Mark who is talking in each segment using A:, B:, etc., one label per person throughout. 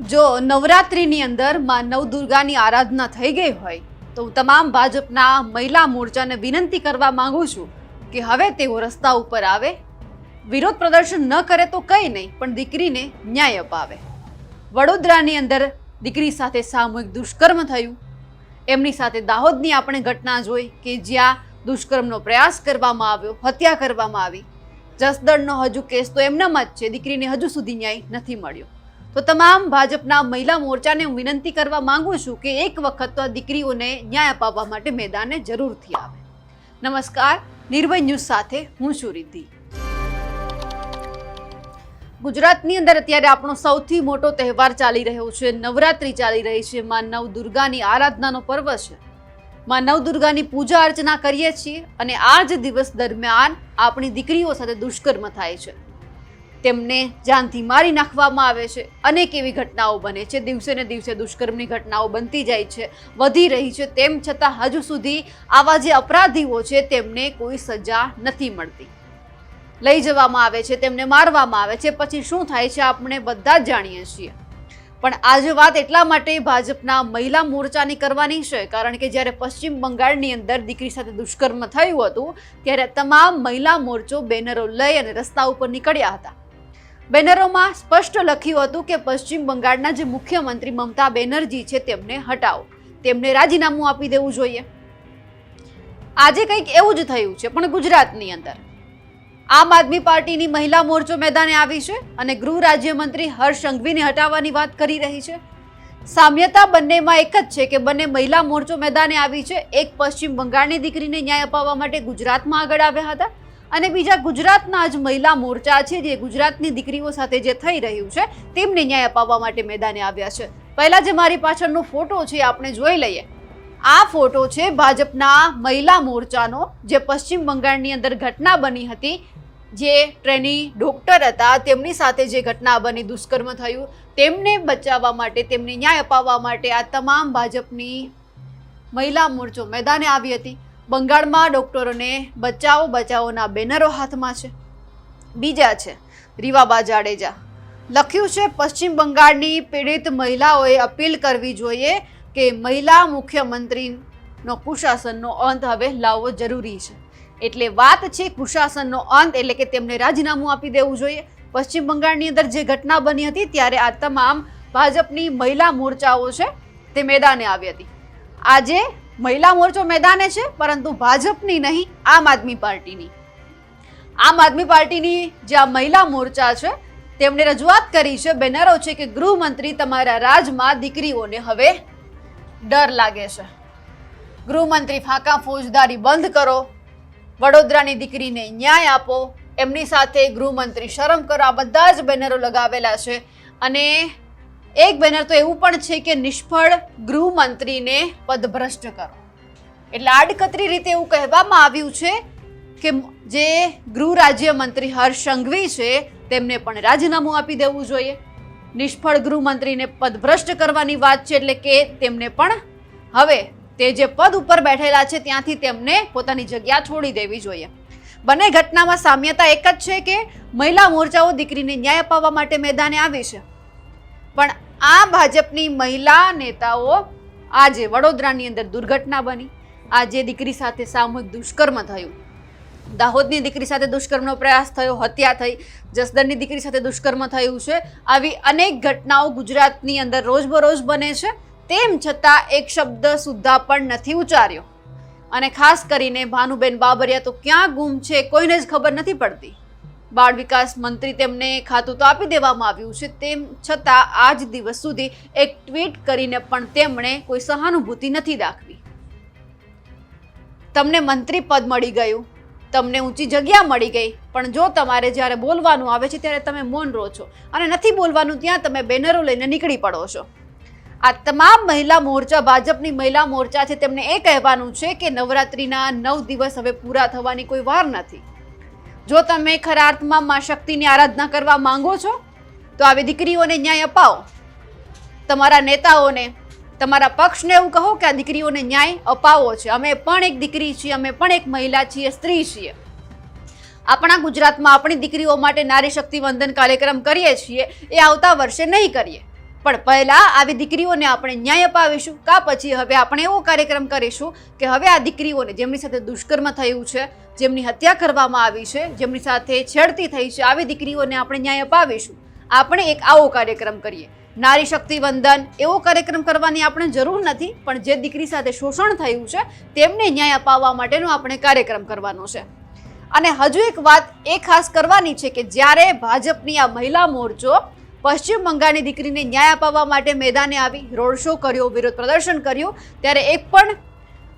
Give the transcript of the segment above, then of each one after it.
A: જો નવરાત્રિની અંદરમાં નવદુર્ગાની આરાધના થઈ ગઈ હોય, તો હું તમામ ભાજપના મહિલા મોરચાને વિનંતી કરવા માંગુ છું કે હવે તેઓ રસ્તા ઉપર આવે, વિરોધ પ્રદર્શન ન કરે તો કંઈ નહીં, પણ દીકરીને ન્યાય અપાવે. વડોદરાની અંદર દીકરી સાથે સામૂહિક દુષ્કર્મ થયું. એમની સાથે દાહોદની આપણે ઘટના જોઈ કે જ્યાં દુષ્કર્મનો પ્રયાસ કરવામાં આવ્યો, હત્યા કરવામાં આવી. જસદણનો હજુ કેસ તો એમનામાં જ છે, દીકરીને હજુ સુધી ન્યાય નથી મળ્યો. તો તમામ ભાજપના મહિલા મોરચાને હું વિનંતી કરવા માંગુ છું કે એક વખત તો આ દીકરીઓને ન્યાય અપાવવા માટે મેદાને જરૂરથી આવે. નમસ્કાર, નિર્ભય ન્યૂઝ સાથે હું છું રિદ્ધિ. ગુજરાતની અંદર અત્યારે આપણો સૌથી મોટો તહેવાર ચાલી રહ્યો છે, નવરાત્રિ ચાલી રહી છે. માં નવ દુર્ગાની આરાધનાનો પર્વ છે. માં નવ દુર્ગાની પૂજા અર્ચના કરીએ છીએ અને આ જ દિવસ દરમિયાન આપણી દીકરીઓ સાથે દુષ્કર્મ થાય છે. તેમને જાનથી મારી નાખવામાં આવે છે. અનેક એવી ઘટનાઓ બને છે. દિવસે ને દિવસે દુષ્કર્મની ઘટનાઓ બનતી જાય છે, વધી રહી છે. તેમ છતાં હજુ સુધી આવા જે અપરાધીઓ છે, તેમને કોઈ સજા નથી મળતી. લઈ જવામાં આવે છે, તેમને મારવામાં આવે છે. પછી શું થાય છે, આપણે બધા જ જાણીએ છીએ. પણ આજે વાત એટલા માટે ભાજપના મહિલા મોરચાની કરવાની છે, કારણ કે જ્યારે પશ્ચિમ બંગાળની અંદર દીકરી સાથે દુષ્કર્મ થયું હતું, ત્યારે તમામ મહિલા મોરચો બેનરો લઈ અને રસ્તા ઉપર નીકળ્યા હતા. બેનરોમાં સ્પષ્ટ લખ્યું હતું કે પશ્ચિમ બંગાળના જે મુખ્યમંત્રી મમતા બેનર્જી છે, તેમને હટાવો. તેમને રાજીનામું આપી દેવું જોઈએ. આજે કંઈક એવું જ થયું છે, પણ ગુજરાતની અંદર. આમ આદમી પાર્ટીની મહિલા મોરચો મેદાને આવી છે અને ગૃહ રાજ્યમંત્રી હર્ષ સંઘવીને હટાવવાની વાત કરી રહી છે. સામ્યતા બંનેમાં એક જ છે કે બંને મહિલા મોરચો મેદાને આવી છે. એક પશ્ચિમ બંગાળની દીકરીને ન્યાય અપાવવા માટે ગુજરાતમાં આગળ આવ્યા હતા. અને બીજા ગુજરાતના જ મહિલા મોરચા છે જે ગુજરાતની દીકરીઓ સાથે જે થઈ રહ્યું છે, તેમને ન્યાય અપાવવા માટે મેદાને આવ્યા છે. પહેલા જે મારી પાછળનો ફોટો છે આપણે જોઈ લઈએ. આ ફોટો છે ભાજપના મહિલા મોરચાનો, જે પશ્ચિમ બંગાળની અંદર ઘટના બની હતી, જે ટ્રેની ડોક્ટર હતા, તેમની સાથે જે ઘટના બની, દુષ્કર્મ થયું, તેમને બચાવવા માટે, તેમને ન્યાય અપાવવા માટે આ તમામ ભાજપની મહિલા મોરચો મેદાને આવી હતી. બંગાળમાં ડોક્ટરોને બચાવો, બચાવોના બેનરો હાથમાં છે. બીજા છે, રીવાબા જાડેજા. લખ્યું છે, પશ્ચિમ બંગાળની પીડિત મહિલાઓએ અપીલ કરવી જોઈએ કે મહિલા મુખ્યમંત્રીનો કુશાસનનો અંત હવે લાવવો જરૂરી છે. એટલે વાત છે કુશાસનનો અંત, એટલે કે તેમને રાજીનામું આપી દેવું જોઈએ. પશ્ચિમ બંગાળની અંદર જે ઘટના બની હતી, ત્યારે આ તમામ ભાજપની મહિલા મોરચાઓ છે, તે મેદાને આવી હતી. આજે મહિલા મોરચો મેદાને છે, પરંતુ ભાજપની નહીં, આમ આદમી પાર્ટીની. આમ આદમી પાર્ટીની જે આ મહિલા મોરચા છે, તેમણે રજૂઆત કરી છે, બેનરો છે કે ગૃહમંત્રી તમારા રાજમાં દીકરીઓને હવે ડર લાગે છે. ગૃહમંત્રી ફાંકા ફોજદારી બંધ કરો, વડોદરાની દીકરીને ન્યાય આપો, એમની સાથે ગૃહમંત્રી શરમ કરો, આ બધા જ બેનરો લગાવેલા છે અને એક બેનર તો એવું પણ છે કે નિષ્ફળ ગૃહમંત્રીને પદભ્રષ્ટ કરો. એટલે આડકતરી રીતે એવું કહેવામાં આવ્યું છે કે જે ગૃહ રાજ્યમંત્રી હર્ષ સંઘવી છે, તેમને પણ રાજીનામું આપી દેવું જોઈએ. નિષ્ફળ ગૃહમંત્રીને પદભ્રષ્ટ કરવાની વાત છે એટલે કે તેમને પણ હવે તે જે પદ ઉપર બેઠેલા છે ત્યાંથી તેમને પોતાની જગ્યા છોડી દેવી જોઈએ. બંને ઘટનામાં સામ્યતા એક જ છે કે મહિલા મોરચાઓ દીકરીને ન્યાય અપાવવા માટે મેદાને આવી છે. પણ આ ભાજપની મહિલા નેતાઓ આજે વડોદરાની અંદર દુર્ઘટના બની. આજે દીકરી સાથે સામૂહિક દુષ્કર્મ થયું. દાહોદની દીકરી સાથે દુષ્કર્મનો પ્રયાસ થયો, હત્યા થઈ. જસદનની દીકરી સાથે દુષ્કર્મ થયું છે. આવી અનેક ઘટનાઓ ગુજરાતની અંદર રોજબરોજ બને છે. તેમ છતાં એક શબ્દ સુદ્ધા પણ નથી ઉચ્ચાર્યો. અને ખાસ કરીને ભાનુબેન બાબરિયા તો ક્યાં ગુમ છે કોઈને જ ખબર નથી પડતી. બાળ વિકાસ મંત્રી તેમને ખાતું તો આપી દેવામાં આવ્યું છે, તેમ છતાં આજ દિવસ સુધી એક ટ્વીટ કરીને પણ તેમણે કોઈ સહાનુભૂતિ નથી દાખવી. તમને મંત્રી પદ મળી ગયું, તમને ઊંચી જગ્યા મળી ગઈ, પણ જો તમારે જ્યારે બોલવાનું આવે છે ત્યારે તમે મૌન રહો છો અને નથી બોલવાનું ત્યાં તમે બેનરો લઈને નીકળી પડો છો. આ તમામ મહિલા મોરચા, ભાજપની મહિલા મોરચા છે, તેમને એ કહેવાનું છે કે નવરાત્રિના નવ દિવસ હવે પૂરા થવાની કોઈ વાર નથી. જો તમે ખરા અર્થમાં મા શક્તિની આરાધના કરવા માંગો છો, તો આવી દીકરીઓને ન્યાય અપાવો. તમારા નેતાઓને, તમારા પક્ષને એવું કહો કે આ દીકરીઓને ન્યાય અપાવો છે. અમે પણ એક દીકરી છીએ, અમે પણ એક મહિલા છીએ, સ્ત્રી છીએ. આપણા ગુજરાતમાં આપણી દીકરીઓ માટે નારી શક્તિ વંદન કાર્યક્રમ કરીએ છીએ, એ આવતા વર્ષે નહીં કરીએ. પણ પહેલા આવી દીકરીઓને આપણે ન્યાય અપાવીશું. કા પછી હવે આપણે એવો કાર્યક્રમ કરીશું કે હવે આ દીકરીઓને જેમની સાથે દુષ્કર્મ થયું છે, જેમની હત્યા કરવામાં આવી છે, જેમની સાથે છેડતી થઈ છે, આવી દીકરીઓને આપણે ન્યાય અપાવીશું. આપણે એક આવો કાર્યક્રમ કરીએ. નારી શક્તિ વંદન, એવો કાર્યક્રમ કરવાની આપણે જરૂર નથી, પણ જે દીકરી સાથે શોષણ થયું છે, તેમને ન્યાય અપાવવા માટેનો આપણે કાર્યક્રમ કરવાનો છે. અને હજુ એક વાત એ ખાસ કરવાની છે કે જ્યારે ભાજપની આ મહિલા મોરચો પશ્ચિમ બંગાળની દીકરીને ન્યાય અપાવવા માટે મેદાને આવી રોડ શો કર્યો, વિરોધ પ્રદર્શન કર્યું, ત્યારે એક પણ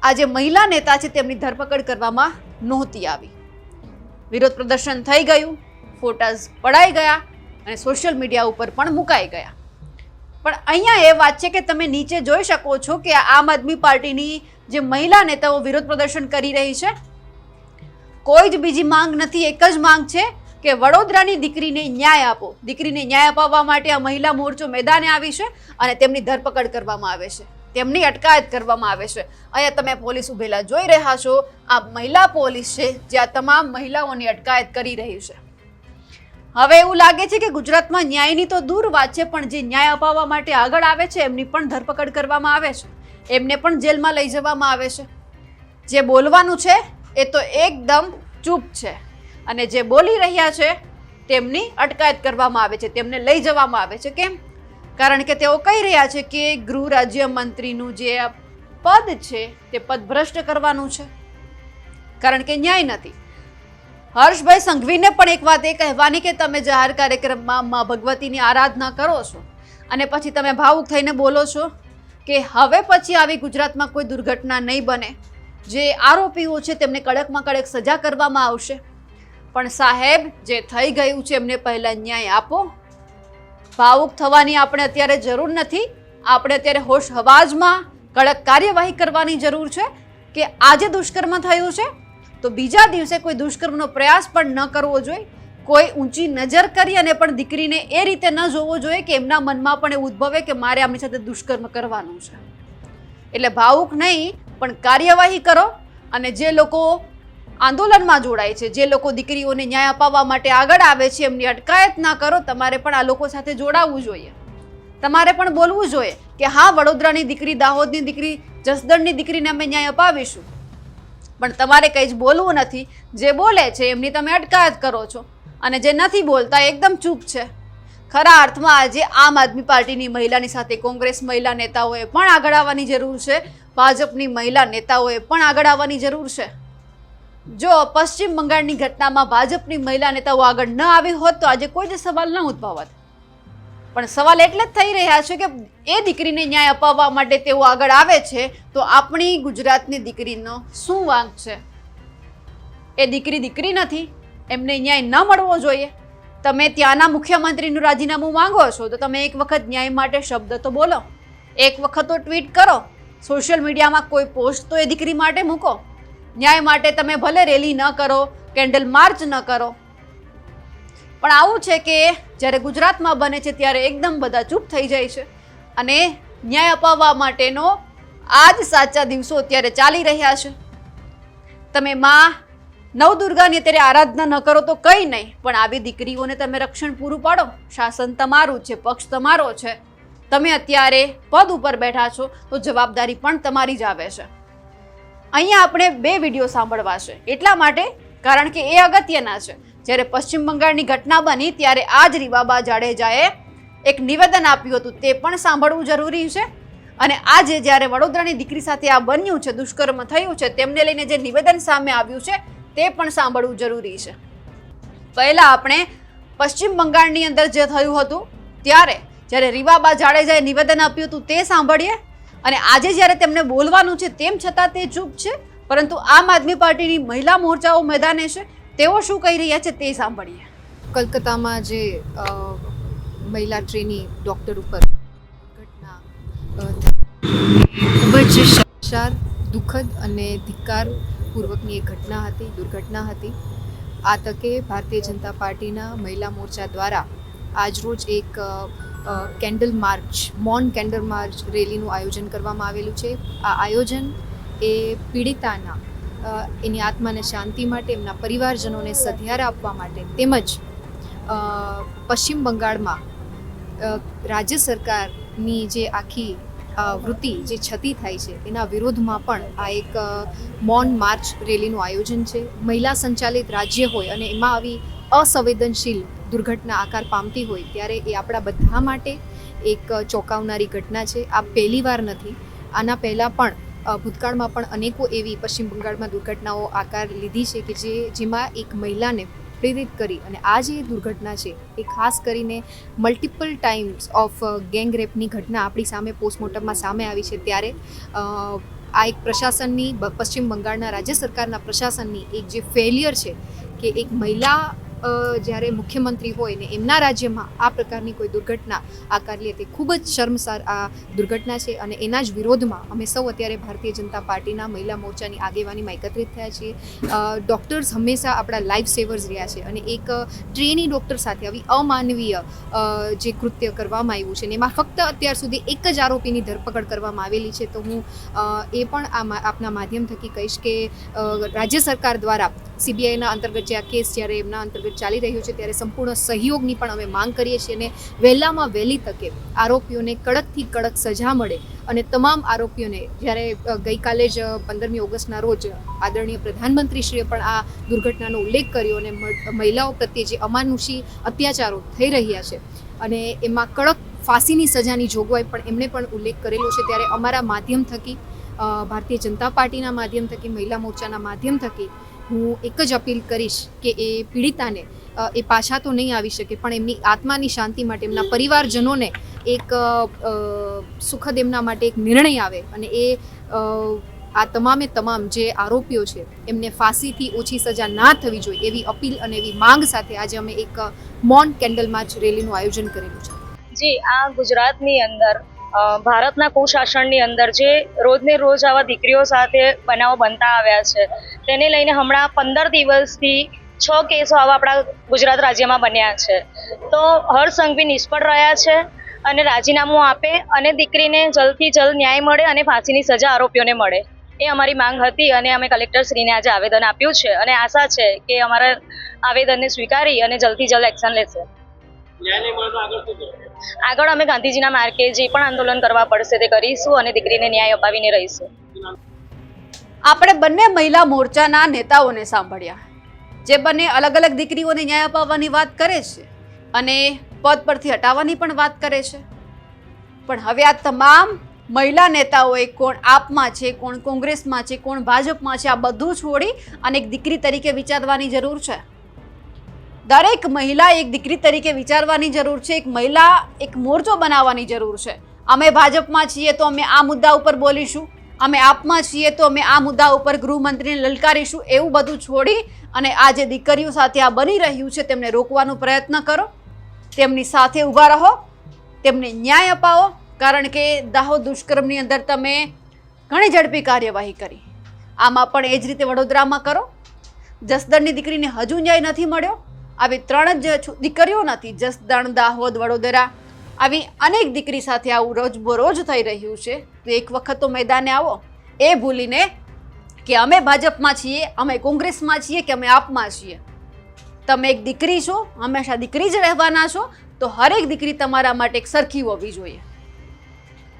A: આ જે મહિલા નેતા છે તેમની ધરપકડ કરવામાં નહોતી આવી. વિરોધ પ્રદર્શન થઈ ગયું, ફોટાઝ પડાઈ ગયા અને સોશિયલ મીડિયા ઉપર પણ મુકાઈ ગયા. પણ અહીંયા એ વાત છે કે તમે નીચે જોઈ શકો છો કે આમ આદમી પાર્ટીની જે મહિલા નેતાઓ વિરોધ પ્રદર્શન કરી રહી છે, કોઈ જ બીજી માંગ નથી, એક જ માંગ છે કે વડોદરાની દીકરીને ન્યાય આપો. દીકરીને ન્યાય અપાવવા માટે આ મહિલા મોરચો મેદાને આવી છે અને તેમની ધરપકડ કરવામાં આવે છે. તેમની અટકાયત કરવામાં આવે છે. અહીંયા તમે પોલીસ ઉભેલા જોઈ રહ્યા છો. આ મહિલા પોલીસ છે જે આ તમામ મહિલાઓની અટકાયત કરી રહી છે. હવે એવું લાગે છે કે ગુજરાતમાં ન્યાયની તો દૂર વાત છે, પણ જે ન્યાય અપાવવા માટે આગળ આવે છે, એમની પણ ધરપકડ કરવામાં આવે છે. એમને પણ જેલમાં લઈ જવામાં આવે છે. જે બોલવાનું છે એ તો એકદમ ચૂપ છે. અને જે બોલી રહ્યા છે, તેમની અટકાયત કરવામાં આવે છે, તેમને લઈ જવામાં આવે છે. કેમ? કારણ કે તેઓ કહી રહ્યા છે કે ગૃહ રાજ્ય મંત્રીનું જે પદ છે, તે પદ ભ્રષ્ટ કરવાનું છે. કારણ કે ન્યાય નથી. હર્ષભાઈ સંઘવીને પણ એક વાત એ કહેવાની કે તમે જાહેર કાર્યક્રમમાં મા ભગવતીની આરાધના કરો છો અને પછી તમે ભાવુક થઈને બોલો છો કે હવે પછી આવી ગુજરાતમાં કોઈ દુર્ઘટના નહીં બને, જે આરોપીઓ છે, તેમને કડકમાં કડક સજા કરવામાં આવશે. પણ સાહેબ, જે થઈ ગયું છે એમને પહેલા ન્યાય આપો. ભાવુક થવાની આપણે અત્યારે જરૂર નથી. આપણે અત્યારે હોશ હવાજમાં કડક કાર્યવાહી કરવાની જરૂર છે કે આજે દુષ્કર્મ થયું છે. તો બીજા દિવસે કોઈ દુષ્કર્મનો પ્રયાસ પણ ન કરવો જોઈએ. કોઈ ઊંચી નજર કરી અને પણ દીકરીને એ રીતે ન જોવો જોઈએ કે એમના મનમાં પણ એ ઉદ્ભવે કે મારે આમની સાથે દુષ્કર્મ કરવાનું છે. એટલે ભાવુક નહીં, પણ કાર્યવાહી કરો અને જે લોકો આંદોલનમાં જોડાય છે. જે લોકો દીકરીઓને ન્યાય અપાવવા માટે આગળ આવે છે, એમની અટકાયત ના કરો, તમારે પણ આ લોકો સાથે જોડાવવું જોઈએ. તમારે પણ બોલવું જોઈએ કે હા, વડોદરાની દીકરી, દાહોદની દીકરી, જસદણની દીકરીને અમે ન્યાય અપાવીશું. પણ તમારે કંઈ જ બોલવું નથી. જે બોલે છે, એમની તમે અટકાયત કરો છો. અને જે નથી બોલતા એકદમ ચૂપ છે. ખરા અર્થમાં આજે આમ આદમી પાર્ટીની મહિલાની સાથે કોંગ્રેસ મહિલા નેતાઓએ પણ આગળ આવવાની જરૂર છે. ભાજપની મહિલા નેતાઓએ પણ આગળ આવવાની જરૂર છે. જો પશ્ચિમ બંગાળની ઘટનામાં ભાજપની મહિલા નેતાઓ આગળ ન આવી હોત, તો આજે કોઈ જ સવાલ ન ઉદ્ભવત. પણ સવાલ એટલે જ થઈ રહ્યા છે કે એ દીકરીને ન્યાય અપાવવા માટે તેઓ આગળ આવે છે, તો આપણી ગુજરાતની દીકરીનો શું વાંક છે? એ દીકરી દીકરી નથી, એમને ન્યાય ન મળવો જોઈએ. તમે ત્યાંના મુખ્યમંત્રીનું રાજીનામું માંગો છો, તો તમે એક વખત ન્યાય માટે શબ્દ તો બોલો. એક વખત તો ટ્વીટ કરો. સોશિયલ મીડિયામાં કોઈ પોસ્ટ તો એ દીકરી માટે મૂકો. ન્યાય માટે તમે ભલે રેલી ન કરો, કેન્ડલ માર્ચ ન કરો. પણ આવું છે કે જ્યારે ગુજરાતમાં બને છે ત્યારે એકદમ બધા ચૂપ થઈ જાય છે અને ન્યાય અપાવવા માટેનો આ જ સાચા દિવસો અત્યારે ચાલી રહ્યા છે. તમે માં નવદુર્ગાની અત્યારે આરાધના ન કરો તો કંઈ નહીં, પણ આવી દીકરીઓને તમે રક્ષણ પૂરું પાડો. શાસન તમારું છે, પક્ષ તમારો છે. તમે અત્યારે પદ ઉપર બેઠા છો તો જવાબદારી પણ તમારી જ આવે છે. અહીંયા આપણે બે વીડિયો સાંભળવા છે. એટલા માટે, કારણ કે એ અગત્યના છે. જ્યારે પશ્ચિમ બંગાળની ઘટના બની, ત્યારે આ જ રીવાબા જાડેજાએ એક નિવેદન આપ્યું હતું. તે પણ સાંભળવું જરૂરી છે. અને આજે જ્યારે વડોદરાની દીકરી સાથે આ બન્યું છે, દુષ્કર્મ થયું છે, તેમને લઈને જે નિવેદન સામે આવ્યું છે, તે પણ સાંભળવું જરૂરી છે. પહેલાં આપણે પશ્ચિમ બંગાળની અંદર જે થયું હતું, ત્યારે જ્યારે રીવાબા જાડેજાએ નિવેદન આપ્યું હતું, તે સાંભળીએ. અને આજે જ્યારે તેમને બોલવાનું છે, તેમ છતાં તે ચૂપ છે. પરંતુ આમ આદમી પાર્ટીની મહિલા મોરચાઓ મેદાને છે. તેઓ શું કહી રહ્યા છે તે સાંભળીએ.
B: કલકત્તામાં જે મહિલા ટ્રેની ડૉક્ટર ઉપર ઘટના ખૂબ જ શર્મસાર દુઃખદ અને ધિક્કાર પૂર્વકની એક ઘટના હતી, દુર્ઘટના હતી. આ તકે ભારતીય જનતા પાર્ટીના મહિલા મોરચા દ્વારા આજરોજ એક કેન્ડલ માર્ચ, મોન કેન્ડલ માર્ચ રેલીનું આયોજન કરવામાં આવેલું છે. આ આયોજન એ પીડિતાના એની આત્માને શાંતિ માટે, એમના પરિવારજનોને સધિયારા આપવા માટે તેમજ પશ્ચિમ બંગાળમાં રાજ્ય સરકારની જે આખી વૃત્તિ જે છતી થાય છે, એના વિરોધમાં પણ આ એક મૌન માર્ચ રેલીનું આયોજન છે. મહિલા સંચાલિત રાજ્ય હોય અને એમાં આવી અસંવેદનશીલ દુર્ઘટના આકાર પામતી હોય ત્યારે એ આપણા બધા માટે એક ચોંકાવનારી ઘટના છે. આ પહેલીવાર નથી. આના પહેલાં પણ ભૂતકાળમાં પણ અનેકો એવી પશ્ચિમ બંગાળમાં દુર્ઘટનાઓ આકાર લીધી છે કે જે, જેમાં એક મહિલાને પ્રેરિત કરી અને આ જે દુર્ઘટના છે, એ ખાસ કરીને મલ્ટિપલ ટાઈમ્સ ઓફ ગેંગ રેપની ઘટના આપણી સામે પોસ્ટમોર્ટમમાં સામે આવી છે ત્યારે આ એક પ્રશાસનની પશ્ચિમ બંગાળના રાજ્ય સરકારના પ્રશાસનની એક જે ફેલિયર છે કે એક મહિલા જ્યારે મુખ્યમંત્રી હોય ને એમના રાજ્યમાં આ પ્રકારની કોઈ દુર્ઘટના આકાર લે તે ખૂબ જ શર્મસાર આ દુર્ઘટના છે અને એના જ વિરોધમાં અમે સૌ અત્યારે ભારતીય જનતા પાર્ટીના મહિલા મોરચાની આગેવાનીમાં એકત્રિત થયા છીએ. ડૉક્ટર્સ હંમેશા આપણા લાઈફ સેવર્સ રહ્યા છે અને એક ટ્રેની ડૉક્ટર સાથે આવી અમાનવીય જે કૃત્ય કરવામાં આવ્યું છે ને એમાં ફક્ત અત્યાર સુધી એક જ આરોપીની ધરપકડ કરવામાં આવેલી છે. તો હું એ પણ આ આપના માધ્યમ થકી કહીશ કે રાજ્ય સરકાર દ્વારા સીબીઆઈના અંતર્ગત જે આ કેસ જ્યારે એમના અંતર્ગત ચાલી રહ્યો છે ત્યારે સંપૂર્ણ સહયોગની પણ અમે માંગ કરીએ છીએ અને વહેલામાં વહેલી તકે આરોપીઓને કડકથી કડક સજા મળે અને તમામ આરોપીઓને જ્યારે ગઈકાલે જ પંદરમી ઓગસ્ટના રોજ આદરણીય પ્રધાનમંત્રીશ્રીએ પણ આ દુર્ઘટનાનો ઉલ્લેખ કર્યો અને મહિલાઓ પ્રત્યે જે અમાનુષી અત્યાચારો થઈ રહ્યા છે અને એમાં કડક ફાંસીની સજાની જોગવાઈ પણ એમણે પણ ઉલ્લેખ કરેલો છે ત્યારે અમારા માધ્યમ થકી ભારતીય જનતા પાર્ટીના માધ્યમ થકી, મહિલા મોરચાના માધ્યમ થકી હું એક જ અપીલ કરીશ કે એ પીડિતાને એ પાછા તો નહીં આવી શકે, પણ એમની આત્માની શાંતિ માટે, એમના પરિવારજનોને એક સુખદ એમના માટે એક નિર્ણય આવે અને એ આ તમામે તમામ જે આરોપીઓ છે, એમને ફાંસીથી ઓછી સજા ના થવી જોઈએ એવી અપીલ અને એવી માંગ સાથે આજે અમે એક મોન કેન્ડલ માર્ચ રેલીનું આયોજન કરેલું છે.
C: જી, આ ગુજરાતની અંદર ભારતના કુશાસનની અંદર જે રોજને રોજ આવા દીકરીઓ સાથે બનાવો બનતા આવ્યા છે, તેને લઈને હમણાં પંદર દિવસથી છ કેસો આવા આપણા ગુજરાત રાજ્યમાં બન્યા છે. તો હર સંઘવી નિષ્ફળ રહ્યા છે અને રાજીનામું આપે અને દીકરીને જલ્દથી જલ્દ ન્યાય મળે અને ફાંસીની સજા આરોપીઓને મળે. એ અમારી માંગ હતી અને અમે કલેક્ટરશ્રીને આજે આવેદન આપ્યું છે અને આશા છે કે અમારા આવેદનને સ્વીકારી અને જલ્દથી જલ્દ એક્શન લેશે. આગળ અમે ગાંધીજીના માર્ગે જે પણ આંદોલન કરવા પડશે તે કરીશું અને દીકરીને ન્યાય અપાવીને રહીશું.
A: આપણે બંને મહિલા મોરચાના નેતાઓને સાંભળ્યા. જે બંને અલગ અલગ દીકરીઓને ન્યાય અપાવવાની વાત કરે છે અને પદ પરથી હટાવવાની પણ વાત કરે છે. પણ હવે આ તમામ મહિલા નેતાઓએ કોણ આપમાં છે, કોણ કોંગ્રેસમાં છે, કોણ ભાજપમાં છે, આ બધું છોડી અને એક દીકરી તરીકે વિચારવાની જરૂર છે. દરેક મહિલા એક દીકરી તરીકે વિચારવાની જરૂર છે, એક મહિલા એક મોરચો બનાવવાની જરૂર છે. અમે ભાજપમાં છીએ તો અમે આ મુદ્દા ઉપર બોલીશું, અમે આપમાં છીએ તો અમે આ મુદ્દા ઉપર ગૃહમંત્રીને લલકારીશું, એવું બધું છોડી અને આ જે દીકરીઓ સાથે આ બની રહ્યું છે તેમને રોકવાનો પ્રયત્ન કરો, તેમની સાથે ઊભા રહો, તેમને ન્યાય અપાવો, કારણ કે દાહોદ દુષ્કર્મની અંદર તમે ઘણી ઝડપી કાર્યવાહી કરી. આમાં પણ એ જ રીતે વડોદરામાં કરો. જસદણની દીકરીને હજુ ન્યાય નથી મળ્યો. આવી ત્રણ જ દીકરીઓ નથી, જસદણ, દાહોદ, વડોદરા. આવી અનેક દીકરી સાથે આવું રોજ બરોજ થઈ રહ્યું છે. તો એક વખત તો મેદાને આવો. એ ભૂલીને કે અમે ભાજપમાં છીએ, અમે કોંગ્રેસમાં છીએ કે અમે આપમાં છીએ. તમે એક દીકરી છો, હંમેશા દીકરી જ રહેવાના છો, તો હરેક દીકરી તમારા માટે એક સરખી હોવી જોઈએ.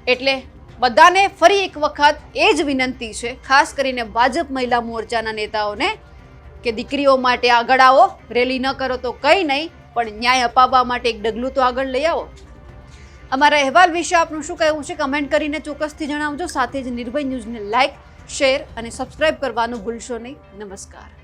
A: એટલે બધાને ફરી એક વખત એ જ વિનંતી છે, ખાસ કરીને ભાજપ મહિલા મોરચાના નેતાઓને કે દીકરીઓ માટે આગળ આવો, રેલી ન કરો તો કંઈ નહીં, પણ ન્યાય અપાવવા માટે એક ડગલું તો આગળ લઈ આવો. અમારા અહેવાલ વિશે આપનું શું કહેવું છે કમેન્ટ કરીને ચોક્કસથી જણાવજો. સાથે જ નિર્ભય ન્યૂઝને લાઇક શેર અને સબસ્ક્રાઇબ કરવાનું ભૂલશો નહીં. નમસ્કાર.